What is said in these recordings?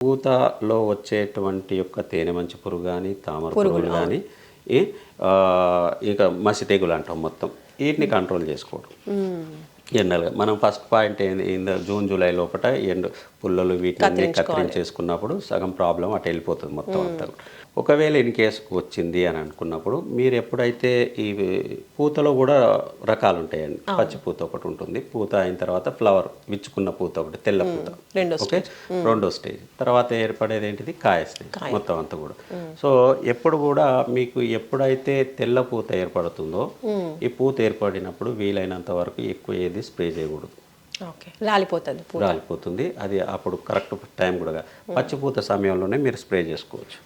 పూతలో వచ్చేటువంటి యొక్క తేనె మంచి పురుగు కానీ తామర పురుగులు కానీ ఇంకా మసి తెగులు అంటాం మొత్తం. వీటిని కంట్రోల్ చేసుకోవడం. ఎండలుగా మనం ఫస్ట్ పాయింట్ ఏంది జూన్ జూలై లోపల ఎండు పుల్లలు వీటిని అన్ని కత్తిరించేసుకున్నప్పుడు సగం ప్రాబ్లం అటు వెళ్ళిపోతుంది మొత్తం అంతా. ఒకవేళ ఇన్ కేసుకు వచ్చింది అని అనుకున్నప్పుడు మీరు ఎప్పుడైతే ఈ పూతలో కూడా రకాలు ఉంటాయండి. పచ్చి పూత ఒకటి ఉంటుంది. పూత అయిన తర్వాత ఫ్లవర్ విచ్చుకున్న పూత ఒకటి తెల్ల పూత. ఓకే? రెండో స్టేజ్. తర్వాత ఏర్పడేది ఏంటిది? కాయ స్టేజ్. మొత్తం అంతా కూడా. సో ఎప్పుడు కూడా మీకు ఎప్పుడైతే తెల్ల పూత ఏర్పడుతుందో ఈ పూత ఏర్పడినప్పుడు వీలైనంత వరకు ఎక్కువ ఏది స్ప్రే చేయకూడదు. ఓకే. రాలిపోతుంది పూత. రాలిపోతుంది. అది అప్పుడు కరెక్ట్ టైం కూడా పచ్చి పూత సమయంలోనే మీరు స్ప్రే చేసుకోవచ్చు.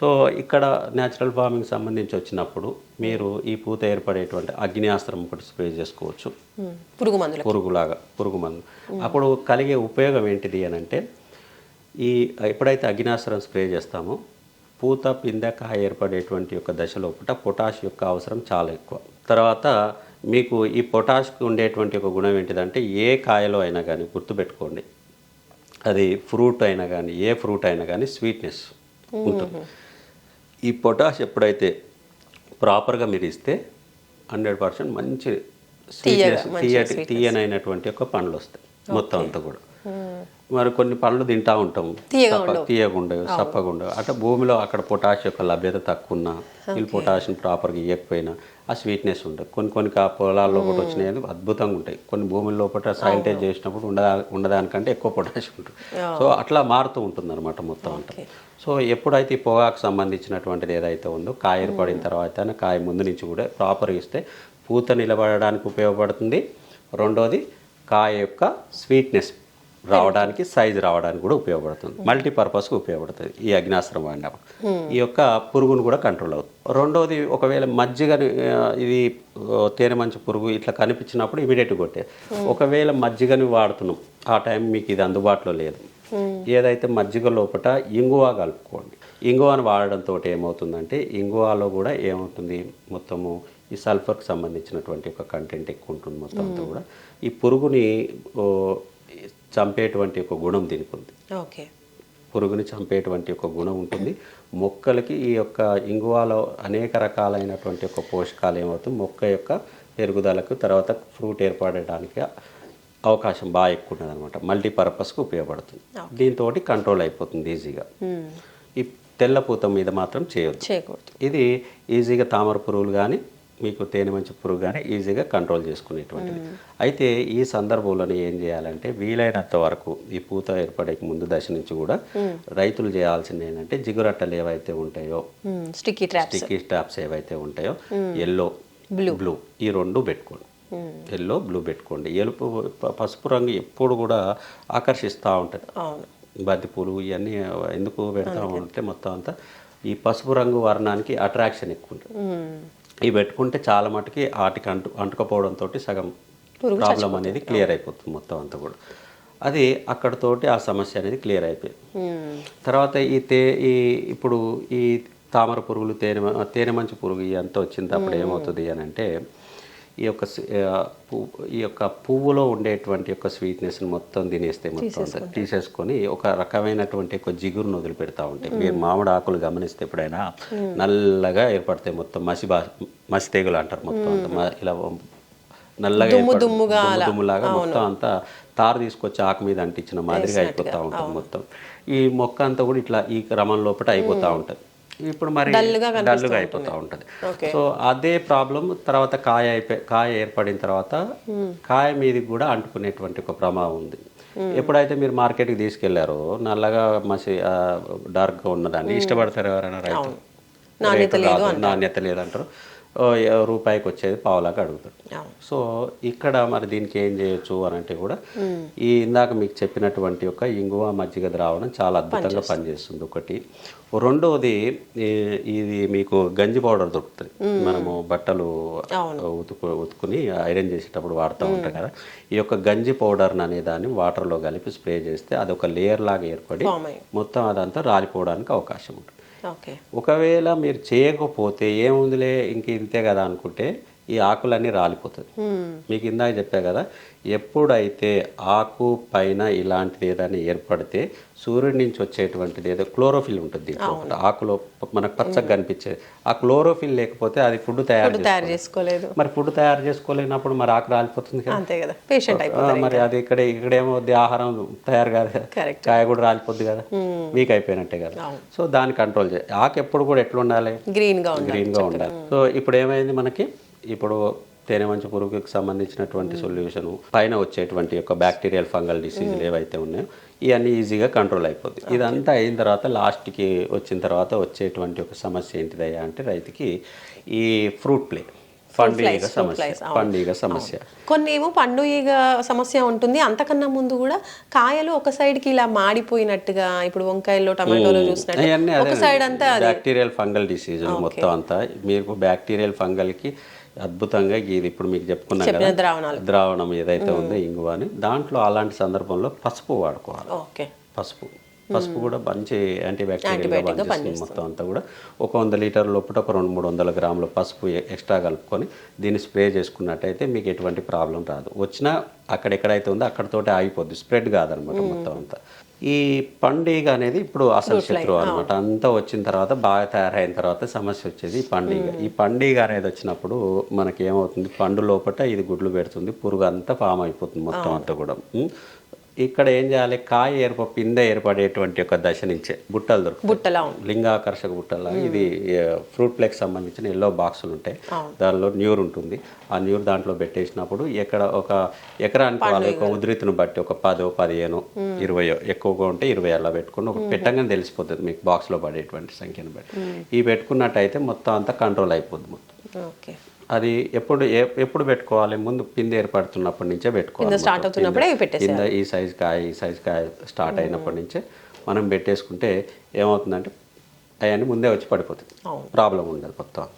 సో ఇక్కడ న్యాచురల్ ఫార్మింగ్ సంబంధించి వచ్చినప్పుడు మీరు ఈ పూత ఏర్పడేటువంటి అగ్నియాస్త్రం ఒకటి స్ప్రే చేసుకోవచ్చు. పురుగు మందులు పురుగులాగా పురుగు మందు. అప్పుడు కలిగే ఉపయోగం ఏంటిది అని అంటే ఈ ఎప్పుడైతే అగ్నాస్త్రం స్ప్రే చేస్తామో పూత పిందె కాయ ఏర్పడేటువంటి యొక్క దశ లోపల పొటాష్ యొక్క అవసరం చాలా ఎక్కువ. తర్వాత మీకు ఈ పొటాష్కి ఉండేటువంటి ఒక గుణం ఏంటిదంటే ఏ కాయలో అయినా కానీ గుర్తుపెట్టుకోండి. అది ఫ్రూట్ అయినా కానీ ఏ ఫ్రూట్ అయినా కానీ స్వీట్నెస్ ఉంటుంది. ఈ పొటాష్ ఎప్పుడైతే ప్రాపర్గా మీరు ఇస్తే హండ్రెడ్ పర్సెంట్ మంచి స్వీట్నెస్ తీయటి తీయనైనటువంటి ఒక పండ్లు వస్తాయి. మొత్తం అంతా కూడా. మరి కొన్ని పండ్లు తింటా ఉంటాం. సప్ప- తీయగా ఉండవు సప్పగా ఉండవు. అట్లా భూమిలో అక్కడ పొటాష్ యొక్క లభ్యత తక్కువ ఉన్నా వీళ్ళు పొటాషియం ప్రాపర్గా ఇవ్వకపోయినా ఆ స్వీట్నెస్ ఉంటుంది కొన్ని కొన్ని కా పొలాల్లో ఒకటి వచ్చినాయి అద్భుతంగా ఉంటాయి. కొన్ని భూముల లోపల సానిటైజ్ చేసినప్పుడు ఉండదా ఉండదానికంటే ఎక్కువ పొటాష్ ఉంటుంది. సో అట్లా మారుతూ ఉంటుంది అనమాట మొత్తం అంతా. సో ఎప్పుడైతే ఈ పొగాకు సంబంధించినటువంటిది ఏదైతే ఉందో కాయ ఏర్పడిన తర్వాత కాయ ముందు నుంచి కూడా ప్రాపర్గా ఇస్తే పూత నిలబడడానికి ఉపయోగపడుతుంది. రెండోది కాయ యొక్క స్వీట్నెస్ రావడానికి సైజ్ రావడానికి కూడా ఉపయోగపడుతుంది. మల్టీపర్పస్కి ఉపయోగపడుతుంది ఈ అగ్నాస్త్రం వాడినప్పుడు ఈ యొక్క పురుగును కూడా కంట్రోల్ అవుతుంది రెండోది ఒకవేళ మజ్జిగని ఆ, ఇది తేనె మంచి పురుగు ఇట్లా కనిపించినప్పుడు ఇమీడియట్గా కొట్టే ఒకవేళ మజ్జిగని వాడుతున్నాం ఆ టైం మీకు ఇది అందుబాటులో లేదు. ఏదైతే మజ్జిగ లోపల ఇంగువ కలుపుకోండి. ఇంగువను వాడడంతో ఏమవుతుందంటే ఇంగువలో కూడా ఏమవుతుంది? మొత్తము ఈ సల్ఫర్కి సంబంధించినటువంటి ఒక కంటెంట్ ఎక్కువ ఉంటుంది మొత్తం అంతా కూడా. ఈ పురుగుని చంపేటువంటి ఒక గుణం దీనికి ఉంది. ఓకే. పురుగుని చంపేటువంటి ఒక గుణం ఉంటుంది. మొక్కలకి ఈ యొక్క ఇంగువాలో అనేక రకాలైనటువంటి ఒక పోషకాలు ఏమవుతుంది మొక్క యొక్క పెరుగుదలకు తర్వాత ఫ్రూట్ ఏర్పడడానికి అవకాశం బాగా ఎక్కువ ఉన్నది అనమాట మల్టీపర్పస్కి ఉపయోగపడుతుంది. దీంతో కంట్రోల్ అయిపోతుంది ఈజీగా. ఈ తెల్ల పూత మీద మాత్రం చేయకూడదు. ఇది ఈజీగా తామర పురుగులు కానీ మీకు తేనె మంచి పురుగు కానీ ఈజీగా కంట్రోల్ చేసుకునేటువంటిది. అయితే ఈ సందర్భంలో ఏం చేయాలంటే వీలైనంత వరకు ఈ పూత ఏర్పడే ముందు దశ నుంచి కూడా రైతులు చేయాల్సింది ఏంటంటే జిగురట్టలు ఏవైతే ఉంటాయో స్టిక్కీ ట్రాప్స్ స్టిక్కీ స్టాప్స్ ఏవైతే ఉంటాయో ఎల్లో బ్లూ బ్లూ ఈ రెండు పెట్టుకోండి. ఎల్లో బ్లూ పెట్టుకోండి. ఎలుపు పసుపు రంగు ఎప్పుడు కూడా ఆకర్షిస్తూ ఉంటుంది. అవును. బంతిపూలు ఇవన్నీ ఎందుకు పెడతా ఉంటే మొత్తం అంతా ఈ పసుపు రంగు వర్ణానికి అట్రాక్షన్ ఎక్కువ ఉంటుంది. ఇవి పెట్టుకుంటే చాలా మటుకి వాటికి అంటు అంటుకపోవడంతో సగం ప్రాబ్లం అనేది క్లియర్ అయిపోతుంది మొత్తం అంతా కూడా. అది అక్కడతోటి ఆ సమస్య అనేది క్లియర్ అయిపోయింది. తర్వాత ఈ తే ఈ ఇప్పుడు ఈ తామర పురుగులు తేనె తేనె మంచి పురుగు ఇదంతా వచ్చింది అప్పుడు ఏమవుతుంది అని అంటే ఈ యొక్క ఈ యొక్క పువ్వులో ఉండేటువంటి యొక్క స్వీట్నెస్ని మొత్తం తినేస్తే మొత్తం తీసేసుకొని ఒక రకమైనటువంటి ఒక జిగురును వదిలిపెడతా ఉంటాయి. మీరు మామిడి ఆకులు గమనిస్తే ఎప్పుడైనా నల్లగా ఏర్పడతాయి మొత్తం మసి బా మసి తెగులు అంటారు మొత్తం అంతా. ఇలా నల్లగా దుమ్ములాగా మొత్తం అంతా తారు తీసుకొచ్చి ఆకు మీద అంటించిన మాదిరిగా అయిపోతూ ఉంటుంది మొత్తం. ఈ మొక్క అంతా కూడా ఇట్లా ఈ క్రమం లోపల అయిపోతూ ఉంటుంది. ఇప్పుడు మరి డల్లుగా అయిపోతూ ఉంటుంది. సో అదే ప్రాబ్లం తర్వాత కాయ అయిపోయి కాయ ఏర్పడిన తర్వాత కాయ మీదకి కూడా అంటుకునేటువంటి ఒక ప్రమాదం ఉంది. ఎప్పుడైతే మీరు మార్కెట్కి తీసుకెళ్ళారో నల్లగా మసి ఆ, డార్క్గా ఉన్నదాన్ని ఇష్టపడతారు ఎవరైనా రైతు నాణ్యత లేదంటారు. రూపాయికి వచ్చేది పావులాగా అడుగుతారు అవును. సో ఇక్కడ మరి దీనికి ఏం చేయొచ్చు అని అంటే కూడా ఈ ఇందాక మీకు చెప్పినటువంటి యొక్క ఇంగువ మజ్జిగ ద్రావణం చాలా అద్భుతంగా పనిచేస్తుంది. ఒకటి. రెండోది ఈ- ఇది మీకు గంజి పౌడర్ దొరుకుతుంది. మనము బట్టలు ఉతుకు ఉతుకుని ఐరన్ చేసేటప్పుడు వాడుతూ ఉంటాం కదా. ఈ యొక్క గంజి పౌడర్ అనే దాన్ని వాటర్లో కలిపి స్ప్రే చేస్తే అది ఒక లేయర్ లాగా ఏర్పడి మొత్తం అదంతా రాలిపోవడానికి అవకాశం ఉంటుంది. ఒకవేళ మీరు చేయకపోతే ఏముందిలే ఇంక ఇంతే కదా అనుకుంటే ఈ ఆకులన్నీ రాలిపోతుంది మీకు ఇందాక చెప్పా కదా ఎప్పుడైతే ఆకు పైన ఇలాంటిది ఏదైనా ఏర్పడితే సూర్యుడి నుంచి వచ్చేటువంటిది ఏదో క్లోరోఫిల్ ఉంటుంది దీంట్లో. ఆకులో మనకు పచ్చగా కనిపించేది ఆ క్లోరోఫిల్ లేకపోతే అది ఫుడ్ తయారు తయారు చేసుకోలేదు. మరి ఫుడ్ తయారు చేసుకోలేనప్పుడు మరి ఆకు రాలిపోతుంది కదా. అంతే కదా. పేషెంట్ మరి అది ఇక్కడ ఇక్కడేమవుద్ది ఆహారం తయారు కాదు కదా. కాయ కూడా రాలిపోద్ది కదా. వీక్ అయిపోయినట్టే కదా. సో దాన్ని కంట్రోల్ చేయాలి ఆకు ఎప్పుడు కూడా ఎట్లా ఉండాలి? గ్రీన్గా ఉంది గ్రీన్గా ఉండాలి. సో ఇప్పుడు ఏమైంది మనకి? ఇప్పుడు తేనె మంచు పురుగుకి సంబంధించినటువంటి సొల్యూషన్ పైన వచ్చేటువంటి యొక్క బ్యాక్టీరియల్ ఫంగల్ డిసీజులు ఏవైతే ఉన్నాయో ఇవన్నీ ఈజీగా కంట్రోల్ అయిపోద్ది. ఇదంతా అయిన తర్వాత లాస్ట్కి వచ్చిన తర్వాత వచ్చేటువంటి ఒక సమస్య ఏంటిదయ్యా అంటే రైతుకి ఈ ఫ్రూట్ ప్లే సమస్య పండుగ సమస్య. కొన్ని ఏమో పండు ఈగ సమస్య ఉంటుంది. అంతకన్నా ముందు కూడా కాయలు ఒక సైడ్కి ఇలా మాడిపోయినట్టుగా ఇప్పుడు వంకాయల్లో టమాటోలో చూసినట్టు అవన్నీ ఒక సైడ్ అంతా బ్యాక్టీరియల్ ఫంగల్ డిసీజ్ మొత్తం అంతా. మీకు బ్యాక్టీరియల్ ఫంగల్కి అద్భుతంగా ఇది ఇప్పుడు మీకు చెప్పుకున్నాం కదా ద్రావణం ఏదైతే ఉందో ఇంగువ అని దాంట్లో అలాంటి సందర్భంలో పసుపు వాడుకోవాలి. పసుపు. పసుపు కూడా మంచి యాంటీబ్యాక్టీరియల్గా పనిచేస్తుంది మొత్తం అంతా కూడా. ఒక వంద లీటర్ లోపల ఒక రెండు మూడు వందల గ్రాముల పసుపు ఎక్స్ట్రా కలుపుకొని దీన్ని స్ప్రే చేసుకున్నట్టయితే మీకు ఎటువంటి ప్రాబ్లం రాదు. వచ్చినా అక్కడెక్కడైతే ఉందో అక్కడతోటే ఆగిపోద్ది. స్ప్రెడ్ కాదనమాట మొత్తం అంతా. ఈ పండుగ అనేది ఇప్పుడు అసలు శత్రువు అనమాట అంతా వచ్చిన తర్వాత బాగా తయారైన తర్వాత సమస్య వచ్చేది ఈ పండుగ. ఈ పండుగ అనేది వచ్చినప్పుడు మనకి ఏమవుతుంది పండు లోపల ఇది గుడ్లు పెడుతుంది పురుగు అంతా ఫామ్ అయిపోతుంది మొత్తం అంతా కూడా? ఇక్కడ ఏం చేయాలి? కాయ ఏర్ప పిందె ఏర్పడేటువంటి ఒక దశ నుంచే బుట్టలు దొరుకుతాయి. బుట్టలా లింగాకర్షక బుట్టల. ఇది ఫ్రూట్ ప్లేక్ సంబంధించిన ఎల్లో బాక్సులు ఉంటాయి. దానిలో న్యూర్ ఉంటుంది. ఆ న్యూర్ దాంట్లో పెట్టేసినప్పుడు ఎక్కడ ఒక ఎకరానికి వాళ్ళ యొక్క ఉధృతిని బట్టి ఒక పదో పదిహేను ఇరవయో ఎక్కువగా ఉంటే ఇరవై అలా పెట్టుకుని ఒక పెట్టంగానే తెలిసిపోతుంది మీకు బాక్స్లో పడేటువంటి సంఖ్యను బట్టి. ఈ పెట్టుకున్నట్టయితే మొత్తం అంతా కంట్రోల్ అయిపోద్ది మొత్తం. ఓకే. అది ఎప్పుడు ఎప్పుడు పెట్టుకోవాలి ముందు పిండి ఏర్పడుతున్నప్పటి నుంచే పెట్టుకోవాలి స్టార్ట్. అవుతున్నప్పుడే. కింద ఈ సైజ్ కాయ ఈ సైజ్ కాయ స్టార్ట్ అయినప్పటి నుంచే మనం పెట్టేసుకుంటే ఏమవుతుందంటే అవన్నీ ముందే వచ్చి పడిపోతాయి అవును. ప్రాబ్లం ఉండదు మొత్తం